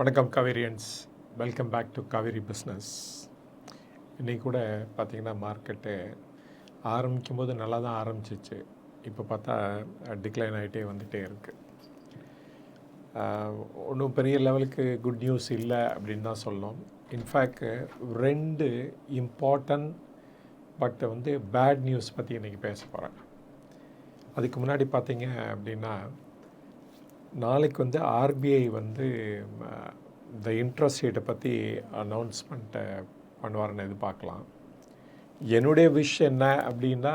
வணக்கம் Kaverians. Welcome back to Kaveri business இன்றைக்கி கூட பார்த்திங்கன்னா மார்க்கெட்டு ஆரம்பிக்கும் போது நல்லா தான் ஆரம்பிச்சிச்சு. இப்போ பார்த்தா டிக்ளைன் ஆகிட்டே வந்துகிட்டே இருக்குது ஒன்றும் பெரிய லெவலுக்கு குட் நியூஸ் இல்லை அப்படின்னு தான் சொல்லணும். இன்ஃபேக்ட் ரெண்டு இம்பார்ட்டன்ட் பட் வந்து பேட் நியூஸ் பற்றி இன்றைக்கி பேச போகிறேன் அதுக்கு முன்னாடி பார்த்தீங்க அப்படின்னா நாளைக்கு வந்து ஆர்பிஐ வந்து இந்த இன்ட்ரெஸ்ட் ரேட்டை பற்றி அனௌன்ஸ்மெண்ட்டை பண்ணுவார்னு எதிர்பார்க்கலாம். என்னுடைய விஷ் என்ன அப்படின்னா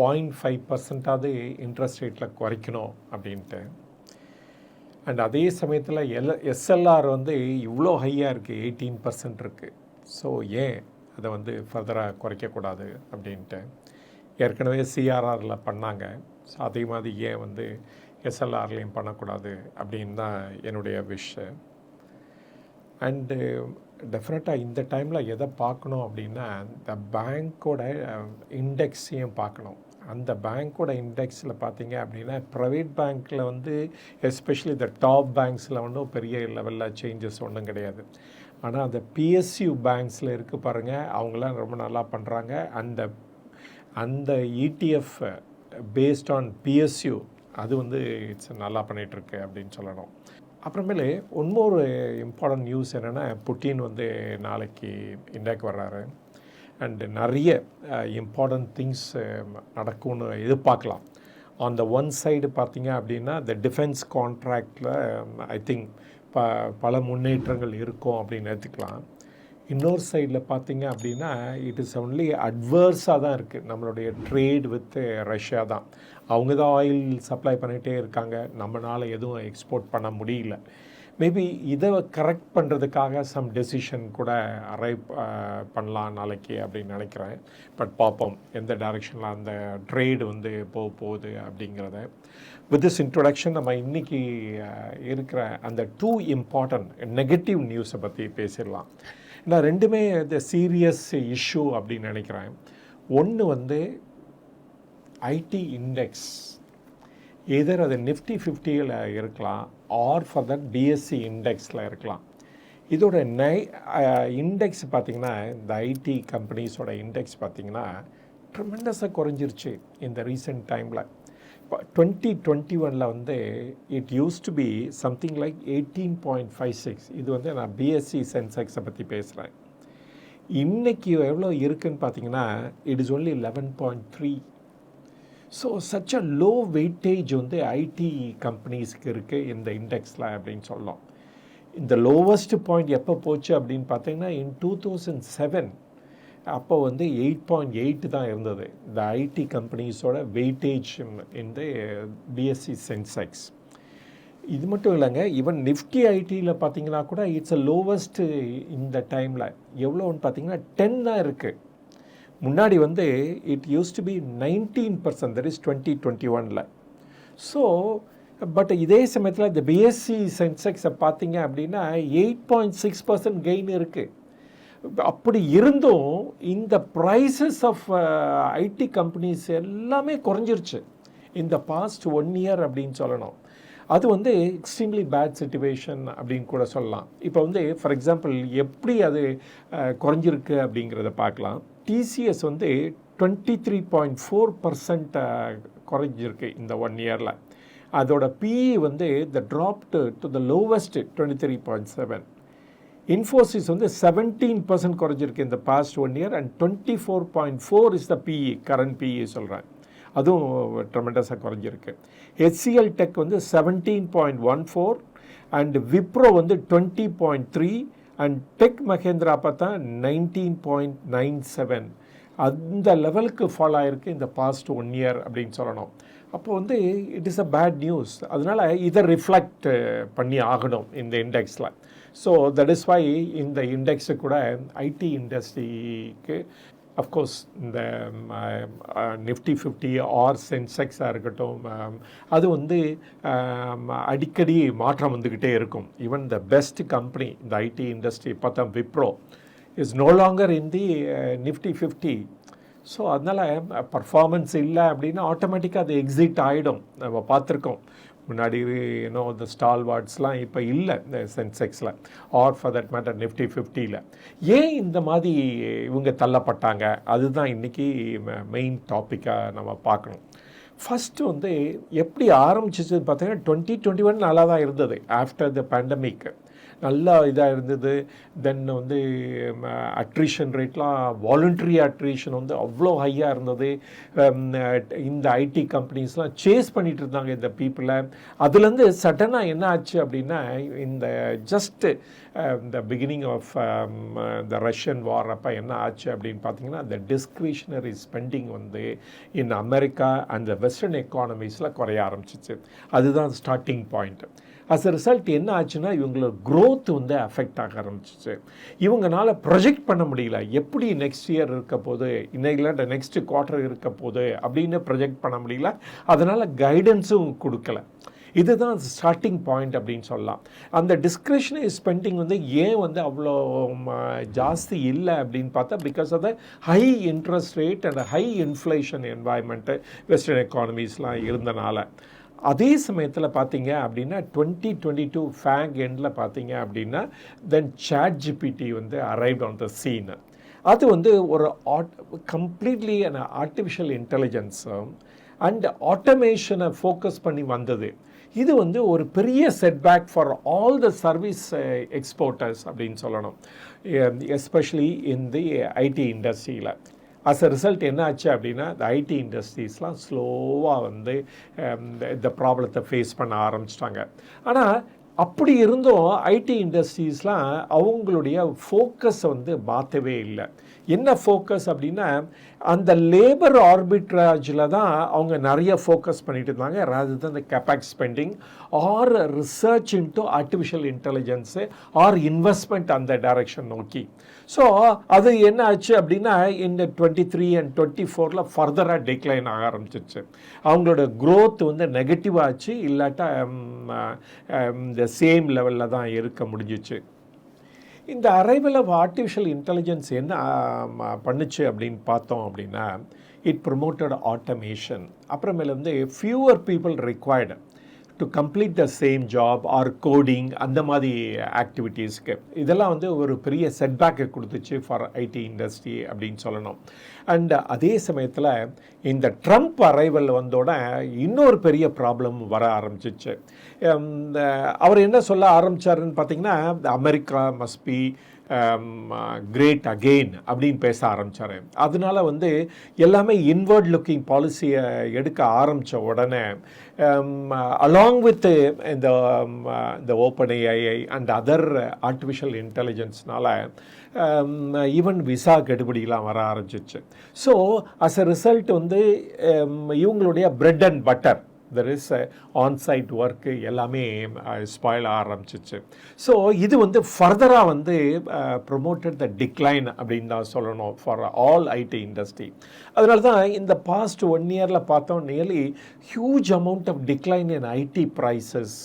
பாயிண்ட் ஃபைவ் பர்சன்டாவது இன்ட்ரெஸ்ட் ரேட்டில் குறைக்கணும் அப்படின்ட்டு. அண்ட் அதே சமயத்தில் எல் எஸ்எல்ஆர் வந்து இவ்வளோ ஹையாக இருக்குது எயிட்டீன் பர்சன்ட் இருக்குது ஸோ ஏன் அதை வந்து ஃபர்தராக குறைக்கக்கூடாது அப்படின்ட்டு. ஏற்கனவே சிஆர்ஆரில் பண்ணாங்க. ஸோ அதே மாதிரி ஏன் வந்து எஸ்எல்ஆர்லேயும் பண்ணக்கூடாது அப்படின்னு தான் என்னுடைய விஷ். அண்டு டெஃபினட்டாக இந்த டைமில் எதை பார்க்கணும் அப்படின்னா இந்த பேங்க்கோட இண்டெக்ஸையும் பார்க்கணும். அந்த பேங்க்கோட இண்டெக்ஸில் பார்த்தீங்க அப்படின்னா ப்ரைவேட் பேங்க்கில் வந்து எஸ்பெஷலி இந்த டாப் பேங்க்ஸில் ஒன்றும் பெரிய லெவலில் சேஞ்சஸ் ஒன்றும் கிடையாது. ஆனால் அந்த பிஎஸ்யூ பேங்க்ஸில் இருக்கு பாருங்கள் அவங்களாம் ரொம்ப நல்லா பண்ணுறாங்க அந்த அந்த இடிஎஃப் பேஸ்ட் ஆன் பிஎஸ்யூ அது வந்து இட்ஸ் நல்லா பண்ணிகிட்ருக்கு அப்படின்னு சொல்லணும். அப்புறமேலு இன்னொரு இம்பார்ட்டன்ட் நியூஸ் என்னென்னா புட்டின் வந்து நாளைக்கு இந்தியாவுக்கு வர்றாரு. அண்டு நிறைய இம்பார்ட்டன்ட் திங்ஸ் நடக்கும்னு எதிர்பார்க்கலாம். ஆன் த ஒன் சைடு பார்த்தீங்க அப்படின்னா த டிஃபென்ஸ் கான்ட்ராக்டில் ஐ திங்க் ப பல முன்னேற்றங்கள் இருக்கும் அப்படின்னு எடுத்துக்கலாம். இன்னொரு சைடில் பார்த்தீங்க அப்படின்னா இட் இஸ் ஒன்லி அட்வர்ஸாக தான் இருக்குது நம்மளுடைய ட்ரேட் வித் ரஷ்யா தான். அவங்க தான் ஆயில் சப்ளை பண்ணிகிட்டே இருக்காங்க. நம்மளால் எதுவும் எக்ஸ்போர்ட் பண்ண முடியல. மேபி இதை கரெக்ட் பண்ணுறதுக்காக சம் டெசிஷன் கூட அரைவ் பண்ணலாம் நாளைக்கு அப்படின்னு நினைக்கிறேன். பட் பார்ப்போம். எந்த டைரெக்ஷனில் அந்த ட்ரேடு வந்து போக போகுது அப்படிங்கிறத. வித் திஸ் இன்ட்ரொடக்ஷன் நம்ம இன்றைக்கி இருக்கிற அந்த டூ இம்பார்ட்டன்ட் நெகட்டிவ் நியூஸை பற்றி பேசிடலாம். நான் ரெண்டுமே இந்த சீரியஸ் இஷ்யூ அப்படின்னு நினைக்கிறேன். ஒன்று வந்து ஐடி இண்டெக்ஸ் எதர் அது நிஃப்டி ஃபிஃப்டியில் இருக்கலாம் ஆர் ஃபார் தட் பிஎஸ்சி இண்டெக்ஸில் இருக்கலாம். இதோட நை இண்டெக்ஸ் பார்த்திங்கன்னா இந்த ஐடி கம்பெனிஸோட இண்டெக்ஸ் பார்த்திங்கன்னா ட்ரெமெண்டஸாக குறைஞ்சிருச்சு இந்த ரீசெண்ட் டைமில் இப்போ டுவெண்ட்டி டுவெண்ட்டி ஒனில் வந்து it use to be something like eighteen point five six இது வந்து நான் பிஎஸ்சி சென்செக்ஸை பற்றி பேசுகிறேன் இன்றைக்கி எவ்வளோ இருக்குன்னு பார்த்தீங்கன்னா it is only eleven point three so such a low weightage வந்து ஐடி கம்பெனிஸ்க்கு இருக்குது இந்த இண்டெக்ஸில் அப்படின்னு சொல்லலாம். இந்த லோவஸ்ட் பாயிண்ட் எப்போ போச்சு அப்படின்னு பார்த்தீங்கன்னா இன் டூ தௌசண்ட் செவன் அப்போ வந்து எயிட் பாயிண்ட் எயிட் தான் இருந்தது. இந்த ஐடி கம்பெனிஸோட வெயிட்டேஜ் இந்த பிஎஸ்சி சென்செக்ஸ் இது மட்டும் இல்லைங்க ஈவன் நிஃப்டி ஐடியில் பார்த்தீங்கன்னா கூட இட்ஸ் அ லோவஸ்ட்டு இந்த டைமில் எவ்வளோன்னு பார்த்தீங்கன்னா டென் தான் இருக்குது முன்னாடி வந்து it use to be nineteen percent that is twenty twenty ஒனில் ஸோ பட் இதே சமயத்தில் இந்த பிஎஸ்சி சென்செக்ஸை பார்த்தீங்க அப்படின்னா eight point six percent gain இருக்குது அப்படி இருந்தும் இந்த ப்ரைஸஸ் ஆஃப் ஐடி கம்பெனிஸ் எல்லாமே குறைஞ்சிருச்சு. இந்த பாஸ்ட் ஒன் இயர் அப்படின்னு சொல்லணும். அது வந்து எக்ஸ்ட்ரீம்லி பேட் சுச்சுவேஷன் அப்படின்னு கூட சொல்லலாம். இப்போ வந்து ஃபார் எக்ஸாம்பிள் எப்படி அது uh, குறைஞ்சிருக்கு அப்படிங்கிறத பார்க்கலாம். டிசிஎஸ் வந்து twenty three point four percent குறைஞ்சிருக்கு இந்த ஒன் இயரில் அதோட பிஇ வந்து the dropped to the lowest twenty three point seven Infosys வந்து செவன்டீன் பர்சன்ட் குறைஞ்சிருக்கு இந்த past one year and twenty four point four is the PE current PE சொல்கிறேன் அதுவும் ட்ரெமெண்டஸாக குறைஞ்சிருக்கு. ஹெச்சிஎல் டெக் வந்து seventeen point one four and Wipro வந்து twenty point three and Tech Mahindra பார்த்தா நைன்டீன் பாயிண்ட் நைன் செவன் அந்த லெவலுக்கு follow ஆகிருக்கு இந்த பாஸ்ட் ஒன் இயர் அப்படின்னு சொல்லணும். அப்போ வந்து it is a bad news அதனால் இதை ரிஃப்ளெக்ட் பண்ணி ஆகணும் இந்த இண்டெக்ஸில் ஸோ தட் இஸ் வை இந்த இண்டெக்ஸு கூட ஐடி இண்டஸ்ட்ரிக்கு அஃப்கோர்ஸ் இந்த நிஃப்டி ஃபிஃப்டி ஆர் சென்செக்ஸாக இருக்கட்டும் um, அது வந்து um, அடிக்கடி மாற்றம் வந்துக்கிட்டே இருக்கும். ஈவன் த பெஸ்ட் கம்பெனி இந்த ஐடி இண்டஸ்ட்ரி பார்த்தா Wipro is no longer in the Nifty fifty so அதனால் பர்ஃபார்மன்ஸ் இல்லை அப்படின்னா ஆட்டோமேட்டிக்காக அது எக்ஸிட் ஆகிடும் நம்ம பார்த்துருக்கோம். முன்னாடி இன்னும் இந்த ஸ்டால் வார்ட்ஸ்லாம் இப்போ இல்லை இந்த சென்செக்ஸில் or for that matter Nifty ஃபிஃப்டியில் ஏன் இந்த மாதிரி இவங்க தள்ளப்பட்டாங்க? அதுதான் இன்றைக்கி மெயின் டாப்பிக்காக நம்ம பார்க்கணும். ஃபஸ்ட்டு வந்து எப்படி ஆரம்பிச்சிச்சு பார்த்தீங்கன்னா டுவெண்ட்டி டுவெண்ட்டி ஒன் நல்லா தான் இருந்தது. ஆஃப்டர் த பேண்டமிக் நல்லா இதாக இருந்தது. தென் வந்து அட்ரிஷன் ரேட்லாம் வாலண்ட்ரி அட்ரிஷன் வந்து அவ்வளோ ஹையாக இருந்தது. இந்த ஐடி கம்பெனிஸ்லாம் சேஸ் பண்ணிட்டு இருந்தாங்க இந்த பீப்புளை அதுலேருந்து சடனாக என்ன ஆச்சு அப்படின்னா இந்த ஜஸ்ட்டு இந்த பிகினிங் ஆஃப் இந்த ரஷ்யன் வார் அப்போ என்ன ஆச்சு அப்படின்னு பார்த்தீங்கன்னா இந்த டிஸ்க்ரிஷனரி ஸ்பெண்டிங் வந்து இன் அமெரிக்கா அந்த வெஸ்டர்ன் எக்கானமிஸில் குறைய ஆரம்பிச்சிச்சு. அதுதான் starting point as a result என்ன ஆச்சுன்னா இவங்களோட க்ரோத் வந்து அஃபெக்ட் ஆக ஆரம்பிச்சிச்சு. இவங்களால ப்ரொஜெக்ட் பண்ண முடியல. எப்படி நெக்ஸ்ட் இயர் இருக்க போது இன்னைக்கு நெக்ஸ்ட் குவார்ட்டர் இருக்க போது அப்படின்னு ப்ரொஜெக்ட் பண்ண முடியல. அதனால் கைடன்ஸும் கொடுக்கல. இதுதான் ஸ்டார்டிங் பாயிண்ட் அப்படின்னு சொல்லலாம். அந்த டிஸ்கிரிஷனரி ஸ்பெண்டிங் வந்து ஏன் வந்து அவ்வளோ ஜாஸ்தி இல்லை அப்படின்னு பார்த்தா because of the high interest rate and high inflation environment western எக்கானமிஸ்லாம் இருந்தனால. அதே சமயத்தில் பார்த்தீங்க அப்படின்னா டுவெண்ட்டி டுவெண்ட்டி டூ ஃபேங் எண்டில் பார்த்தீங்க அப்படின்னா தென் சாட் ஜிபிடி வந்து அரைவ்ட் ஆன் த சீன் அது வந்து ஒரு ஆட் கம்ப்ளீட்லி ஆர்டிஃபிஷியல் இன்டெலிஜென்ஸும் அண்ட் ஆட்டோமேஷனை ஃபோக்கஸ் பண்ணி வந்தது. இது வந்து ஒரு பெரிய setback for all the service exporters அப்படின்னு சொல்லணும். எஸ்பெஷலி இன் தி ஐடி இண்டஸ்ட்ரியில் அஸ் அ ரிசல்ட் என்ன ஆச்சு அப்படின்னா இந்த ஐடி இண்டஸ்ட்ரீஸ்லாம் ஸ்லோவாக வந்து இந்த- இந்த ப்ராப்ளத்தை ஃபேஸ் பண்ண ஆரம்பிச்சிட்டாங்க. ஆனால் அப்படி இருந்தும் ஐடி இண்டஸ்ட்ரீஸ்லாம் அவங்களுடைய ஃபோக்கஸை வந்து மாற்றவே இல்லை. என்ன ஃபோக்கஸ் அப்படின்னா அந்த லேபர் ஆர்பிட்ராஜில் தான் அவங்க நிறைய ஃபோக்கஸ் பண்ணிட்டு இருந்தாங்க. Rather தான் இந்த capex spending or research into artificial intelligence or investment அந்த டைரக்ஷன் நோக்கி. ஸோ அது என்ன ஆச்சு அப்படின்னா இந்த டுவெண்ட்டி த்ரீ அண்ட் டுவெண்ட்டி ஃபோரில் ஃபர்தராக டிக்ளைன் ஆக ஆரம்பிச்சிச்சு அவங்களோட க்ரோத் வந்து நெகட்டிவ் ஆச்சு. இல்லாட்டா இந்த சேம் லெவலில் தான் இருக்க முடிஞ்சிச்சு. இந்த அரைவல் ஆஃப் ஆர்டிஃபிஷியல் இன்டெலிஜென்ஸ் என்ன பண்ணுச்சு அப்படின்னு பார்த்தோம் அப்படின்னா இட் ப்ரொமோட்டட் ஆட்டோமேஷன் அப்புறமேல வந்து fewer people required to complete the same job or coding அந்த மாதிரி ஆக்டிவிட்டீஸ்க்கு இதெல்லாம் வந்து ஒரு பெரிய செட்பேக்கை கொடுத்துச்சு ஃபார் ஐடி இண்டஸ்ட்ரி அப்படின்னு சொல்லணும். அண்ட் அதே சமயத்தில் இந்த ட்ரம்ப் அரைவல் வந்தோட இன்னொரு பெரிய ப்ராப்ளம் வர ஆரம்பிச்சிச்சு. இந்த அவர் என்ன சொல்ல ஆரம்பிச்சாருன்னு பார்த்தீங்கன்னா America must be great again அப்படின்னு பேச ஆரம்பித்தார் அதனால வந்து எல்லாமே இன்வர்ட் லுக்கிங் பாலிசியை எடுக்க ஆரம்பித்த உடனே அலாங் வித் இந்த இந்த Open AI and other artificial இன்டெலிஜென்ஸ்னால even visa கெடுபிடிலாம் வர ஆரம்பிச்சிச்சு. ஸோ அஸ் அ ரிசல்ட் வந்து இவங்களுடைய bread and butter there is onsite work எல்லாமே ஸ்பாயில் ஆரம்பிச்சிச்சு. ஸோ இது வந்து ஃபர்தராக வந்து ப்ரொமோட்டட் த டிக்ளைன் அப்படின்னு தான் சொல்லணும் ஃபார் ஆல் ஐடி இண்டஸ்ட்ரி அதனால தான் இந்த பாஸ்ட் ஒன் இயரில் பார்த்தோம் nearly huge amount of decline in IT prices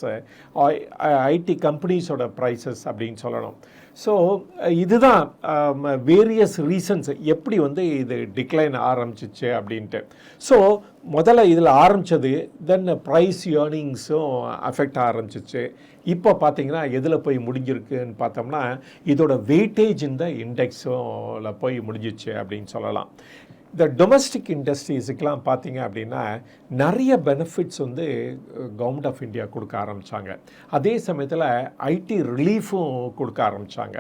IT கம்பெனிஸோட prices அப்படின்னு சொல்லணும். ஸோ இதுதான் வேரியஸ் ரீசன்ஸ் எப்படி வந்து இது டிக்ளைன் ஆரம்பிச்சிச்சு அப்படின்ட்டு. ஸோ முதல்ல இதில் ஆரம்பித்தது தென் ப்ரைஸ் ஏர்னிங்ஸும் அஃபெக்ட் ஆரம்பிச்சிச்சு. இப்போ பார்த்தீங்கன்னா எதில் போய் முடிஞ்சிருக்குன்னு பார்த்தோம்னா இதோட வெயிட்டேஜ் இந்த இண்டெக்ஸும் போய் முடிஞ்சிச்சு அப்படின்னு சொல்லலாம். இந்த டொமஸ்டிக் இண்டஸ்ட்ரீஸுக்கெலாம் பார்த்தீங்க அப்படின்னா நிறைய பெனிஃபிட்ஸ் வந்து கவர்மெண்ட் ஆஃப் இந்தியா கொடுக்க ஆரம்பித்தாங்க அதே சமயத்தில் ஐடி ரிலீஃபும் கொடுக்க ஆரம்பித்தாங்க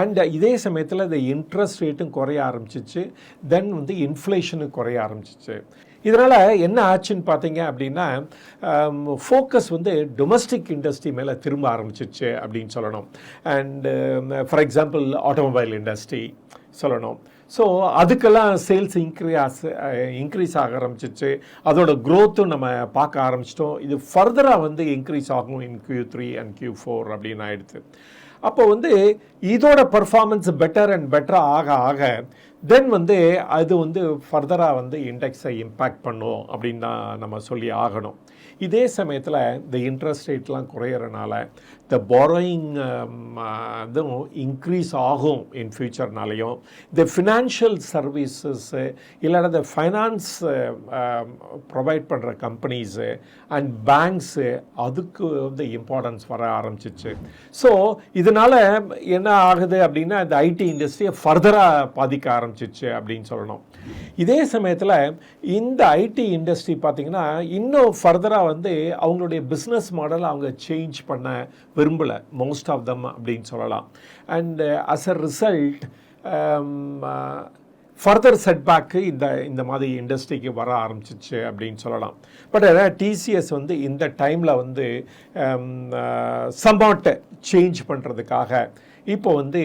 அண்ட் இதே சமயத்தில் இந்த இன்ட்ரெஸ்ட் ரேட்டும் குறைய ஆரம்பிச்சிச்சு. தென் வந்து இன்ஃப்ளேஷனும் குறைய ஆரம்பிச்சிச்சு. இதனால் என்ன ஆச்சுன்னு பார்த்தீங்க அப்படின்னா ஃபோக்கஸ் வந்து டொமஸ்டிக் இண்டஸ்ட்ரி மேலே திரும்ப ஆரம்பிச்சிச்சு அப்படின்னு சொல்லணும். And for example automobile industry சொல்லணும். ஸோ அதுக்கெல்லாம் சேல்ஸ் இன்க்ரீஸ் இன்க்ரீஸ் ஆக ஆரம்பிச்சிச்சு. அதோட க்ரோத்தும் நம்ம பார்க்க ஆரம்பிச்சிட்டோம். இது ஃபர்தராக வந்து இன்க்ரீஸ் ஆகும் in Q three and Q four அப்படின்னு ஆயிடுச்சு. அப்போ வந்து இதோட பர்ஃபார்மன்ஸ் பெட்டர் அண்ட் பெட்டராக ஆக ஆக தென் வந்து அது வந்து ஃபர்தராக வந்து இண்டெக்ஸை இம்பேக்ட் பண்ணும் அப்படின்னு தான் நம்ம சொல்லி ஆகணும். இதே சமயத்தில் இந்த இன்ட்ரெஸ்ட் ரேட்லாம் குறையிறனால இந்த பாரோயிங் இதுவும் இன்க்ரீஸ் ஆகும் இன் ஃபியூச்சர்னாலையும் இந்த ஃபினான்ஷியல் சர்வீசஸ்ஸு இல்லைன்னா இந்த ஃபைனான்ஸ் ப்ரொவைட் பண்ணுற கம்பெனிஸு அண்ட் பேங்க்ஸு அதுக்கு வந்து இம்பார்ட்டன்ஸ் வர ஆரம்பிச்சிச்சு. ஸோ இதனால் என்ன ஆகுது அப்படின்னா இந்த ஐடி இண்டஸ்ட்ரியை ஃபர்தராக பாதிக்க ஆரம்பிச்சிச்சு அப்படின்னு சொல்லணும். இதே சமயத்தில் இந்த ஐடி இண்டஸ்ட்ரி பார்த்திங்கன்னா இன்னும் ஃபர்தராக வந்து அவங்களுடைய பிஸ்னஸ் மாடல் அவங்க சேஞ்ச் பண்ண விரும்பலை. மோஸ்ட் ஆஃப் தம் அப்படின்னு சொல்லலாம். And as a result further setback இந்த இந்த மாதிரி இண்டஸ்ட்ரிக்கு வர ஆரம்பிச்சிச்சு அப்படின்னு சொல்லலாம். பட் டிசிஎஸ் வந்து இந்த டைமில் வந்து சம்பாட்டை சேஞ்ச் பண்ணுறதுக்காக இப்போ வந்து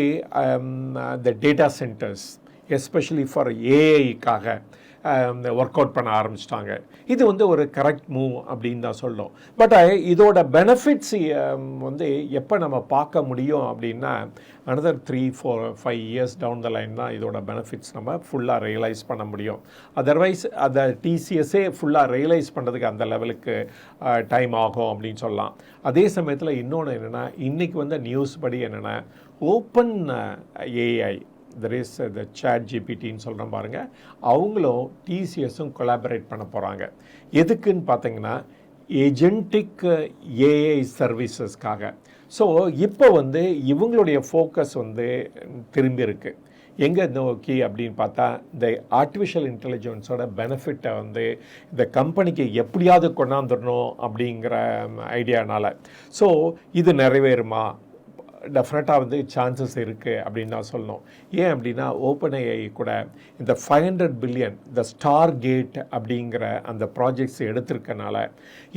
இந்த டேட்டா சென்டர்ஸ் எஸ்பெஷலி ஃபார் ஏஐக்காக ஒர்க் அவுட் பண்ண ஆரம்பிச்சிட்டாங்க. இது வந்து ஒரு கரெக்ட் மூவ் அப்படின்னு தான் சொல்லும் பட் இதோட பெனிஃபிட்ஸ் வந்து எப்போ நம்ம பார்க்க முடியும் அப்படின்னா another three four five years down the line தான் இதோட பெனிஃபிட்ஸ் நம்ம ஃபுல்லாக ரியலைஸ் பண்ண முடியும். அதர்வைஸ் அதை டிசிஎஸ்ஸே ஃபுல்லாக ரியலைஸ் பண்ணுறதுக்கு அந்த லெவலுக்கு டைம் ஆகும் அப்படின்னு சொல்லலாம். அதே சமயத்தில் இன்னொன்று என்னென்னா இன்றைக்கி வந்த நியூஸ் படி என்னென்னா Open AI there is the chat ஜிபிடின்னு சொல்கிறோம் பாருங்கள் அவங்களும் டிசிஎஸும் கொலாபரேட் பண்ண போகிறாங்க எதுக்குன்னு பார்த்தீங்கன்னா ஏஜென்டிக் ஏஐ சர்வீசஸ்க்காக ஸோ இப்போ வந்து இவங்களுடைய ஃபோக்கஸ் வந்து திரும்பியிருக்கு எங்கே நோக்கி அப்படின்னு பார்த்தா இந்த ஆர்டிஃபிஷியல் இன்டெலிஜென்ஸோட பெனிஃபிட்டை வந்து இந்த கம்பெனிக்கு எப்படியாவது கொண்டாந்துடணும் அப்படிங்கிற ஐடியானால் ஸோ இது நிறைவேறுமா? டெஃபினட்டாக வந்து சான்சஸ் இருக்குது அப்படின்னு தான் சொல்லணும். ஏன் அப்படின்னா ஓப்பன் கூட இந்த ஃபைவ் ஹண்ட்ரட் பில்லியன் இந்த ஸ்டார் கேட் அப்படிங்கிற அந்த ப்ராஜெக்ட்ஸ் எடுத்திருக்கனால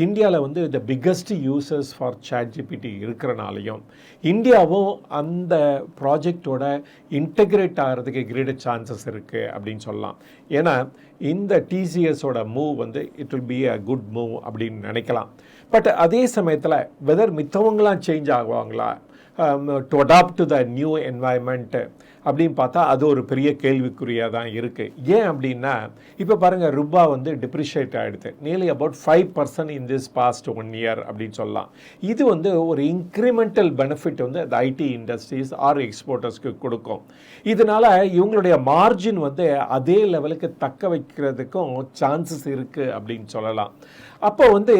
இந்தியாவில் வந்து இந்த biggest users for chat GPT இருக்கிறனாலையும் இந்தியாவும் அந்த ப்ராஜெக்டோட இன்டெகிரேட் ஆகிறதுக்கு கிரேட்டர் சான்சஸ் இருக்குது அப்படின்னு சொல்லலாம். ஏன்னா இந்த டிசிஎஸோட மூவ் வந்து it will be a good move அப்படின்னு நினைக்கலாம். பட் அதே சமயத்தில் வெதர் மித்தவங்களாம் change ஆகுவாங்களா to adapt the new environment அப்படின்னு பார்த்தா அது ஒரு பெரிய கேள்விக்குறியாக தான் இருக்குது ஏன் அப்படின்னா இப்போ பாருங்கள் ரூபா வந்து டிப்ரிஷியேட் ஆகிடுது nearly about five percent in this past one year அப்படின்னு சொல்லலாம். இது வந்து ஒரு இன்க்ரிமெண்டல் பெனிஃபிட் வந்து அந்த ஐடி இண்டஸ்ட்ரீஸ் ஆர் எக்ஸ்போர்ட்டர்ஸ்க்கு கொடுக்கும். இதனால் இவங்களுடைய மார்ஜின் வந்து அதே லெவலுக்கு தக்க வைக்கிறதுக்கும் சான்சஸ் இருக்குது அப்படின்னு சொல்லலாம். அப்போ வந்து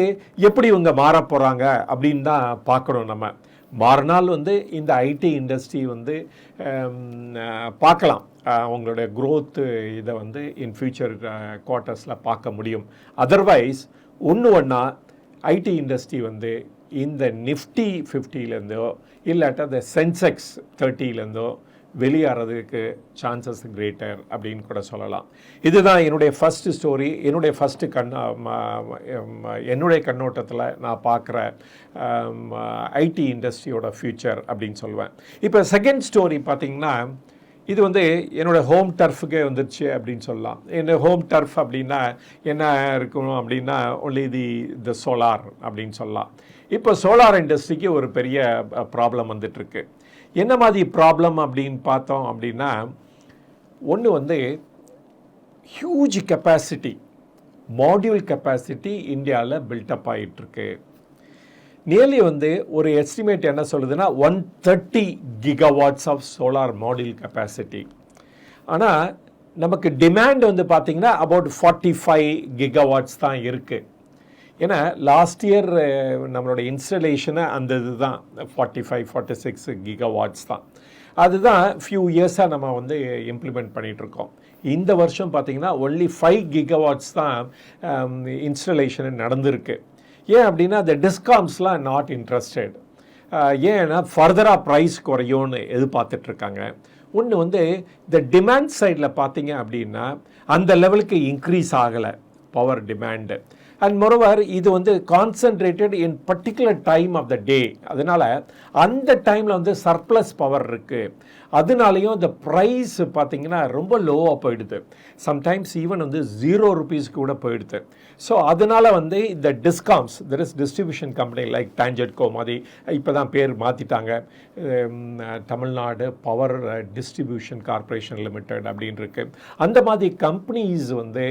எப்படி இவங்க மாற போகிறாங்க அப்படின்னு தான் பார்க்கணும் நம்ம. மறுநாள் வந்து இந்த ஐடி இண்டஸ்ட்ரி வந்து பார்க்கலாம். அவங்களுடைய க்ரோத்து இதை வந்து இன் ஃபியூச்சர் குவார்ட்டர்ஸில் பார்க்க முடியும். அதர்வைஸ் ஒன்று ஒன்றா ஐடி இண்டஸ்ட்ரி வந்து இந்த நிஃப்டி ஃபிஃப்டிலேருந்தோ இல்லாட்டா இந்த சென்செக்ஸ் தேர்ட்டிலேருந்தோ வெளியேறதுக்கு சான்சஸ் கிரேட்டர் அப்படின்னு கூட சொல்லலாம். இதுதான் என்னுடைய ஃபஸ்ட்டு ஸ்டோரி என்னுடைய ஃபஸ்ட்டு கண் என்னுடைய கண்ணோட்டத்தில் நான் பார்க்குற ஐடி இண்டஸ்ட்ரியோட ஃப்யூச்சர் அப்படின்னு சொல்லுவேன். இப்போ செகண்ட் ஸ்டோரி பார்த்திங்கன்னா இது வந்து என்னோடய ஹோம் டர்ஃபுக்கே வந்துருச்சு அப்படின்னு சொல்லலாம். என்னோடய ஹோம் டர்ஃப் அப்படின்னா என்ன இருக்கணும் அப்படின்னா ஒன்லி தி த சோலார் அப்படின்னு சொல்லலாம். இப்போ சோலார் இண்டஸ்ட்ரிக்கு ஒரு பெரிய ப்ராப்ளம் வந்துட்டுருக்கு என்ன மாதிரி ப்ராப்ளம் அப்படின்னு பார்த்தோம் அப்படின்னா ஒன்று வந்து ஹியூஜ் கெப்பாசிட்டி மாடியூல் கெப்பாசிட்டி இந்தியாவில் பில்டப் ஆகிட்டுருக்கு நியர்லி வந்து ஒரு எஸ்டிமேட் என்ன சொல்லுதுன்னா one thirty gigawatts of solar module capacity ஆனால் நமக்கு டிமாண்ட் வந்து பார்த்திங்கன்னா அபவுட் ஃபார்ட்டி ஃபைவ் கிகாவாட்ஸ் தான் இருக்குது ஏன்னா லாஸ்ட் இயர் நம்மளோட இன்ஸ்டலேஷனை அந்த இது தான் forty five forty six gigawatts தான். அதுதான் ஃபியூ இயர்ஸாக நம்ம வந்து இம்ப்ளிமெண்ட் பண்ணிகிட்ருக்கோம் இந்த வருஷம் பார்த்திங்கன்னா ஒன்லி ஃபைவ் கிகாவாட்ஸ் தான் இன்ஸ்டலேஷன் நடந்திருக்கு. ஏன் அப்படின்னா அந்த டிஸ்காம்ஸ்லாம் நாட் இன்ட்ரெஸ்டட் ஏன்னா ஃபர்தராக ப்ரைஸ் குறையும்னு எதிர்பார்த்துட்ருக்காங்க ஒன்று வந்து இந்த டிமாண்ட் சைடில் பார்த்தீங்க அப்படின்னா அந்த லெவலுக்கு இன்க்ரீஸ் ஆகலை பவர் டிமாண்டு அண்ட் மொரோவர் இது வந்து concentrated in particular time of the day அதனால் அந்த டைமில் வந்து சர்ப்ளஸ் பவர் இருக்குது அதனாலையும் இந்த ப்ரைஸ் பார்த்திங்கன்னா ரொம்ப லோவாக போயிடுது. சம்டைம்ஸ் ஈவன் வந்து ஜீரோ ருபீஸ் கூட போயிடுது. ஸோ அதனால் வந்து இந்த discoms there is distribution company like TANGEDCO மாதிரி இப்போ தான் பேர் மாற்றிட்டாங்க Tamil Nadu power distribution corporation limited அப்படின்னு இருக்கு. அந்த மாதிரி கம்பெனிஸ் வந்து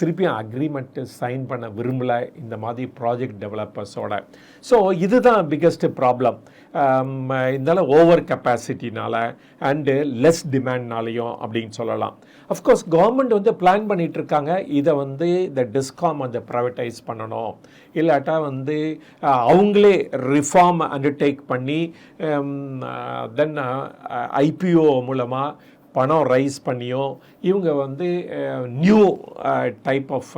திருப்பியும் அக்ரிமெண்ட்டு சைன் பண்ண விரும்பல இந்த மாதிரி ப்ராஜெக்ட் டெவலப்பர்ஸோட ஸோ இதுதான் பிக்கஸ்ட் ப்ராப்ளம் இருந்தாலும் ஓவர் கெப்பாசிட்டினால் அண்டு லெஸ் டிமாண்ட்னாலையும் அப்படின்னு சொல்லலாம். அஃப்கோர்ஸ் கவர்மெண்ட் வந்து பிளான் பண்ணிகிட்ருக்காங்க இதை வந்து வந்து இந்த டிஸ்காம் வந்து ப்ரைவேட்டைஸ் பண்ணணும். இல்லாட்டா வந்து அவங்களே ரிஃபார்ம் அண்டர்டேக் பண்ணி தென் ஐபிஓ மூலமாக பணம் ரைஸ் பண்ணியும் இவங்க வந்து நியூ டைப் ஆஃப்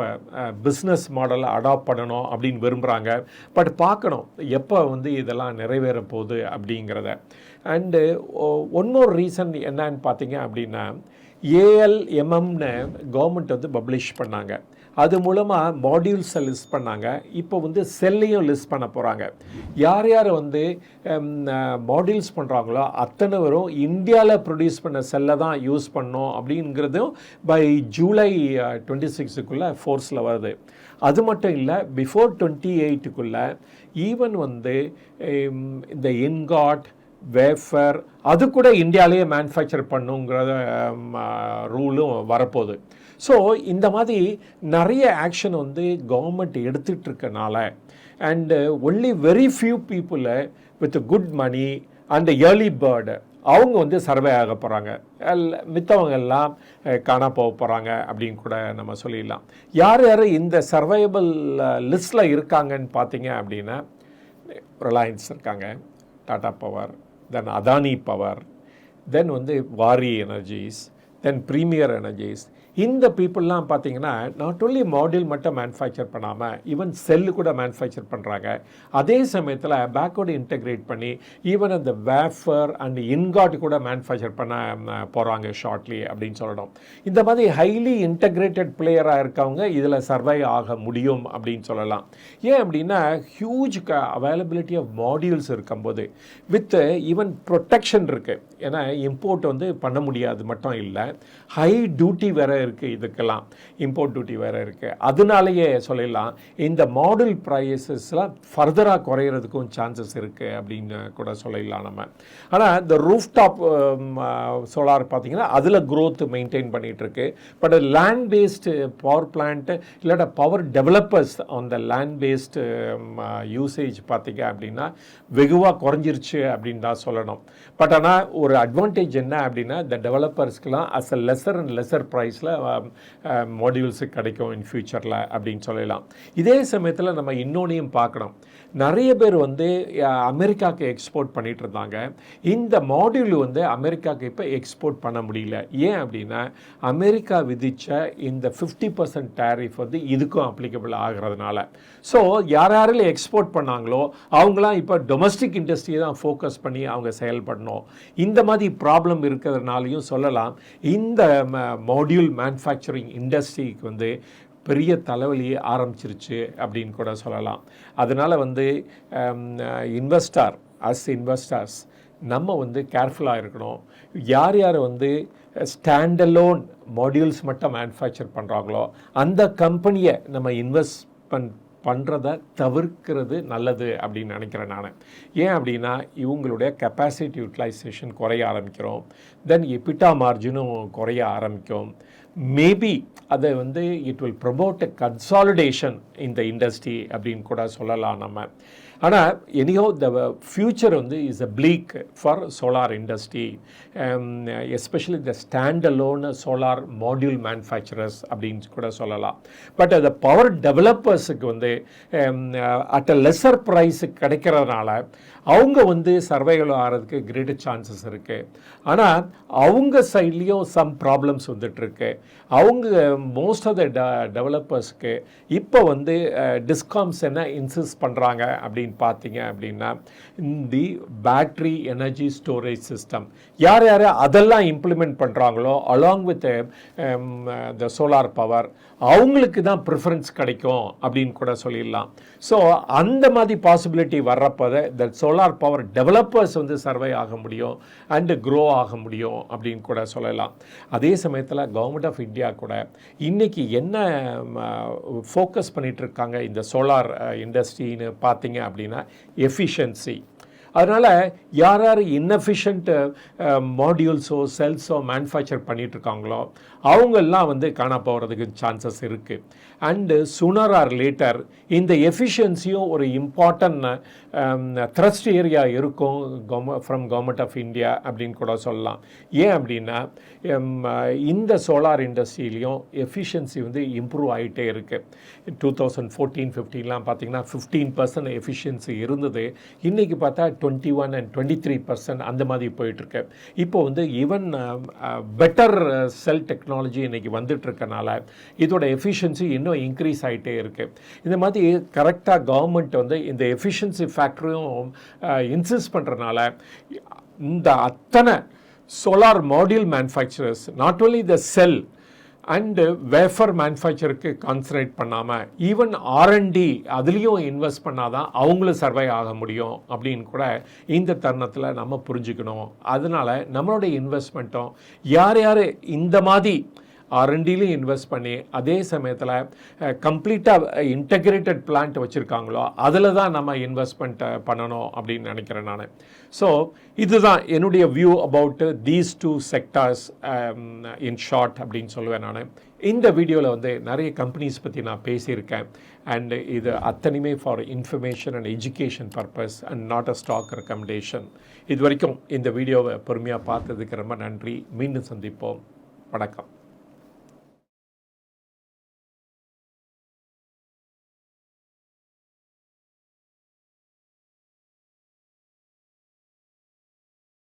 பிஸ்னஸ் மாடலை அடாப்ட் பண்ணணும் அப்படின்னு விரும்புகிறாங்க பட் பார்க்கணும் எப்போ வந்து இதெல்லாம் நிறைவேற போகுது அப்படிங்கிறத. அண்டு ஒன் மோர் ரீசன் என்னன்னு பார்த்தீங்க அப்படின்னா ஏஎல்எம்எம்னு கவர்மெண்ட் வந்து பப்ளிஷ் பண்ணாங்க. அது மூலமாக மாடியூல்ஸை லிஸ்ட் பண்ணாங்க. இப்போ வந்து செல்லையும் லிஸ்ட் பண்ண போகிறாங்க யார் யார் வந்து மாடியூல்ஸ் பண்ணுறாங்களோ அத்தனை வரும் இந்தியாவில் ப்ரொடியூஸ் பண்ண செல்லை தான் யூஸ் பண்ணோம் அப்படிங்கிறதும் பை ஜூலை டுவெண்ட்டி சிக்ஸுக்குள்ளே ஃபோர்ஸில் வருது. அது மட்டும் இல்லை பிஃபோர் டுவெண்ட்டி எயிட்டுக்குள்ளே ஈவன் வந்து இந்த இன்காட் வேஃபர் அது கூட இந்தியாவிலேயே மேனுஃபேக்சர் பண்ணுங்கிற ரூலும் வரப்போகுது. ஸோ இந்த மாதிரி நிறைய ஆக்ஷன் வந்து கவர்மெண்ட் எடுத்துகிட்டு இருக்கனால அண்டு ஒன்லி வெரி ஃபியூ பீப்புளை with good money and early bird அவங்க வந்து சர்வே ஆக போகிறாங்க மித்தவங்க எல்லாம் அஹ், போக போகிறாங்க அப்படின்னு கூட நம்ம சொல்லிடலாம். யார் யார் இந்த சர்வைபிள் லிஸ்ட்டில் இருக்காங்கன்னு பார்த்தீங்க அப்படின்னா ரிலையன்ஸ் இருக்காங்க. Tata Power then Adani Power then வந்து Waaree Energies then Premier Energies இந்த பீப்புளெலாம் பார்த்தீங்கன்னா நாட் ஒன்லி மாடியூல் மட்டும் மேனுஃபேக்சர் பண்ணாமல் ஈவன் செல்லு கூட மேனுஃபேக்சர் பண்ணுறாங்க அதே சமயத்தில் பேக்வர்டு இன்டெகிரேட் பண்ணி ஈவன் அந்த வேஃபர் அண்ட் இன்காட் கூட மேனுஃபேக்சர் பண்ண போகிறாங்க ஷார்ட்லி அப்படின்னு சொல்லணும். இந்த மாதிரி ஹைலி இன்டெக்ரேட்டட் பிளேயராக இருக்கவங்க இதில் சர்வை ஆக முடியும் அப்படின்னு சொல்லலாம். ஏன் அப்படின்னா ஹியூஜ் க அவைலபிலிட்டி ஆஃப் மாடியூல்ஸ் இருக்கும்போது வித் ஈவன் ப்ரொடெக்ஷன் இருக்குது ஏன்னா இம்போர்ட் வந்து பண்ண முடியாது மட்டும் இல்லை. ஹை டியூட்டி வேறு இருக்குது இதுக்கெல்லாம். இம்போர்ட் டியூட்டி வேற இருக்குது அதனாலேயே சொல்லிடலாம் இந்த மாடல் ப்ரைஸஸ்லாம் ஃபர்தராக குறையிறதுக்கும் சான்சஸ் இருக்குது அப்படின்னு கூட சொல்லிடலாம் நம்ம. ஆனால் இந்த ரூஃப் டாப் சோலார் பார்த்தீங்கன்னா அதில் க்ரோத் மெயின்டைன் பண்ணிகிட்ருக்கு இருக்கு but land based power plant இல்லாட்ட பவர் டெவலப்பர்ஸ் அந்த லேண்ட் பேஸ்டு யூசேஜ் பார்த்தீங்க அப்படின்னா வெகுவாக குறைஞ்சிருச்சு அப்படின்னு தான் சொல்லணும். பட் ஆனால் ஒரு அட்வான்டேஜ் என்ன அப்படின்னா இந்த டெவலப்பர்ஸ்க்கெலாம் as a lesser and lesser ப்ரைஸில் மாடியூல்ஸு கிடைக்கும் இன் ஃபியூச்சரில் அப்படின்னு சொல்லலாம். இதே சமயத்தில் நம்ம இன்னொன்னையும் பார்க்கணும். நிறைய பேர் வந்து அமெரிக்காவுக்கு எக்ஸ்போர்ட் பண்ணிட்டு இருந்தாங்க. இந்த மாடியூல் வந்து அமெரிக்காவுக்கு இப்போ எக்ஸ்போர்ட் பண்ண முடியல. ஏன் அப்படின்னா அமெரிக்கா விதித்த இந்த ஃபிஃப்டி பர்சன்ட் டேரிஃப் வந்து இதுக்கும் அப்ளிகபிள் ஆகிறதுனால. ஸோ யார் யாரில் எக்ஸ்போர்ட் பண்ணாங்களோ அவங்களாம் இப்போ டொமஸ்டிக் இண்டஸ்ட்ரியை தான் ஃபோக்கஸ் பண்ணி அவங்க செயல்படணும். இந்த மாதிரி ப்ராப்ளம் இருக்கிறதுனாலையும் சொல்லலாம். இந்த மாடியூல் மேனுஃபேக்சரிங் இண்டஸ்ட்ரிக்கு வந்து பெரிய தலைவலியை ஆரம்பிச்சிருச்சு அப்படின்னு கூட சொல்லலாம். அதனால் வந்து இன்வெஸ்டார் அஸ் இன்வெஸ்டர்ஸ் நம்ம வந்து கேர்ஃபுல்லாக இருக்கணும். யார் யார் வந்து ஸ்டாண்டலோன் மாடியூல்ஸ் மட்டும் மேனுஃபேக்சர் பண்ணுறாங்களோ அந்த கம்பெனியை நம்ம இன்வெஸ்ட்மெண்ட் பண்ணுறத தவிர்க்கிறது நல்லது அப்படின்னு நினைக்கிறேன் நான். ஏன் அப்படின்னா இவங்களுடைய கெப்பாசிட்டி யூட்டிலைசேஷன் குறைய ஆரம்பிக்கிறோம். தென் எபிட்டா மார்ஜினும் குறைய ஆரம்பிக்கும். மேபி அதை வந்து it will promote a consolidation இந்த இண்டஸ்ட்ரி அப்படின்னு கூட சொல்லலாம் நம்ம. ஆனால் எனியோ த ஃப்யூச்சர் வந்து is a bleak for solar industry especially the standalone solar module manufacturers அப்படின்னு கூட சொல்லலாம். பட் அந்த பவர் டெவலப்பர்ஸுக்கு வந்து அட் அ லெஸர் ப்ரைஸுக்கு கிடைக்கிறதுனால அவங்க வந்து சர்வைவல் ஆகிறதுக்கு கிரேட்டர் சான்சஸ் இருக்குது ஆனால் அவங்க சைட்லேயும் சம் ப்ராப்ளம்ஸ் வந்துட்டுருக்கு அவங்க மோஸ்ட் ஆஃப் த டெவலப்பர்ஸ்க்கு இப்போ வந்து uh, டிஸ்காம்ஸ் என்ன இன்சிஸ்ட் பண்ணுறாங்க அப்படின்னு பார்த்தீங்க அப்படின்னா the battery energy storage system யார் யார் அதெல்லாம் இம்ப்ளிமெண்ட் பண்ணுறாங்களோ along with the solar power அவங்களுக்கு தான் ப்ரிஃபரன்ஸ் கிடைக்கும் அப்படின்னு கூட சொல்லிடலாம். ஸோ அந்த மாதிரி பாசிபிலிட்டி வர்றப்போ த சோலார் பவர் டெவலப்பர்ஸ் வந்து சர்வை ஆக முடியும் அண்டு க்ரோ ஆக முடியும் அப்படின்னு கூட சொல்லலாம். அதே சமயத்தில் கவர்மெண்ட் ஆஃப் இந்தியா கூட இன்றைக்கி என்ன ஃபோக்கஸ் பண்ணிகிட்ருக்காங்க இந்த சோலார் இண்டஸ்ட்ரின்னு பார்த்தீங்க அப்படின்னா எஃபிஷியன்சி அதனால் யார் யார் இன்னஃபிஷியன்ட் மாடியூல்ஸோ செல்ஸோ மேனுஃபேக்சர் பண்ணிட்டு இருக்காங்களோ அவங்கெல்லாம் வந்து காண போகிறதுக்கு சான்சஸ் இருக்குது அண்டு சுனர் ஆர் லேட்டர் இந்த எஃபிஷியன்சியும் ஒரு இம்பார்ட்டன்ட் த்ரஸ்ட் ஏரியா இருக்கும் government from government of India அப்படின்னு கூட சொல்லலாம். ஏன் அப்படின்னா um, இந்த சோலார் இண்டஸ்ட்ரியிலையும் எஃபிஷியன்சி வந்து இம்ப்ரூவ் ஆகிட்டே இருக்குது டூ தௌசண்ட் ஃபோர்டீன் ஃபிஃப்டீன்லாம் பார்த்தீங்கன்னா ஃபிஃப்டீன் பர்சன்ட் எஃபிஷியன்சி இருந்தது. இன்றைக்கி பார்த்தா twenty one and twenty three percent அந்த மாதிரி போயிட்டுருக்கு இப்போ வந்து ஈவன் பெட்டர் செல் டெக்னாலஜி இன்றைக்கி வந்துட்டு இருக்கனால இதோட எஃபிஷியன்சி இன்னும் இன்க்ரீஸ் ஆகிட்டே இருக்குது இந்த மாதிரி கரெக்டாக கவர்மெண்ட் வந்து இந்த எஃபிஷியன்சி ஃபேக்டரியும் இன்சிஸ்ட் பண்ணுறனால இந்த அத்தனை solar module manufacturers not only the cell and wafer மேனுஃபேக்சருக்கு concentrate பண்ணாமல் ஈவன் ஆர்என்டி அதுலேயும் இன்வெஸ்ட் பண்ணால் தான் அவங்களும் சர்வை ஆக முடியும் அப்படின்னு கூட இந்த தருணத்தில் நம்ம புரிஞ்சுக்கணும். அதனால் நம்மளுடைய இன்வெஸ்ட்மெண்ட்டும் யார் யார் இந்த மாதிரி ஆர்என்டிலையும் இன்வெஸ்ட் பண்ணி அதே சமயத்தில் கம்ப்ளீட்டாக இன்டகிரேட்டட் பிளான்ட் வச்சுருக்காங்களோ அதில் தான் நம்ம இன்வெஸ்ட்மெண்ட் பண்ணணும் அப்படின்னு நினைக்கிறேன் நான். ஸோ இதுதான் என்னுடைய view about these two sectors in short அப்படின்னு சொல்லுவேன் நான். இந்த வீடியோவில் வந்து நிறைய கம்பெனிஸ் பற்றி நான் பேசியிருக்கேன். அண்ட் இது அத்தனையுமே for information and education purpose and not a stock recommendation இது வரைக்கும் இந்த வீடியோவை பொறுமையாக பார்த்ததுக்கு ரொம்ப நன்றி. மீண்டும் சந்திப்போம். வணக்கம்.